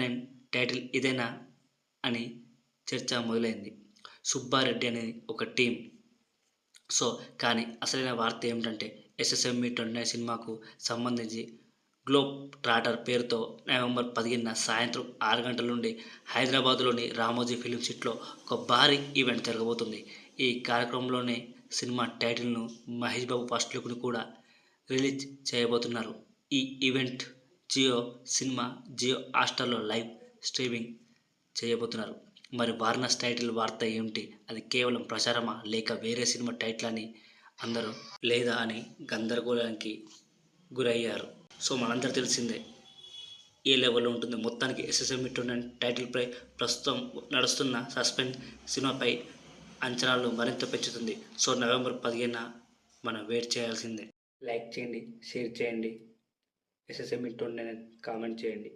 Nine title ఇదేనా అని చర్చ మొదలైంది. సుబ్బారెడ్డి అనే ఒక టీం. సో కానీ అసలైన వార్త ఏమిటంటే ఎస్ఎస్ఎంఈ ట్వంటీ నైన్ సినిమాకు సంబంధించి గ్లోబ్ ట్రాటర్ పేరుతో నవంబర్ పదిహేనున సాయంత్రం ఆరు గంటల నుండి హైదరాబాద్లోని రామోజీ ఫిలిం సిటీలో ఒక భారీ ఈవెంట్ జరగబోతుంది. ఈ కార్యక్రమంలోనే సినిమా టైటిల్ను మహేష్ బాబు ఫస్ట్ లుక్ను కూడా రిలీజ్ చేయబోతున్నారు. ఈ ఈవెంట్ జియో సినిమా జియో హాస్టర్లో లైవ్ స్ట్రీమింగ్ చేయబోతున్నారు. మరి వార్నర్స్ టైటిల్ వార్త ఏమిటి? అది కేవలం ప్రచారమా? లేక వేరే సినిమా టైటిల్ అని అందరూ లేదా అని గందరగోళానికి గురయ్యారు. సో మనందరూ తెలిసిందే ఏ లెవెల్లో ఉంటుంది? మొత్తానికి ఎస్ఎస్ఎంఈ టూర్నమెంట్ టైటిల్పై ప్రస్తుతం నడుస్తున్న సస్పెండ్ సినిమాపై అంచనాలు మరింత పెంచుతుంది. సో నవంబర్ పదిహేన మనం వెయిట్ చేయాల్సిందే. లైక్ చేయండి షేర్ చేయండి. ఎస్ఎస్ఎంఈ టూర్నమెంట్ కామెంట్ చేయండి.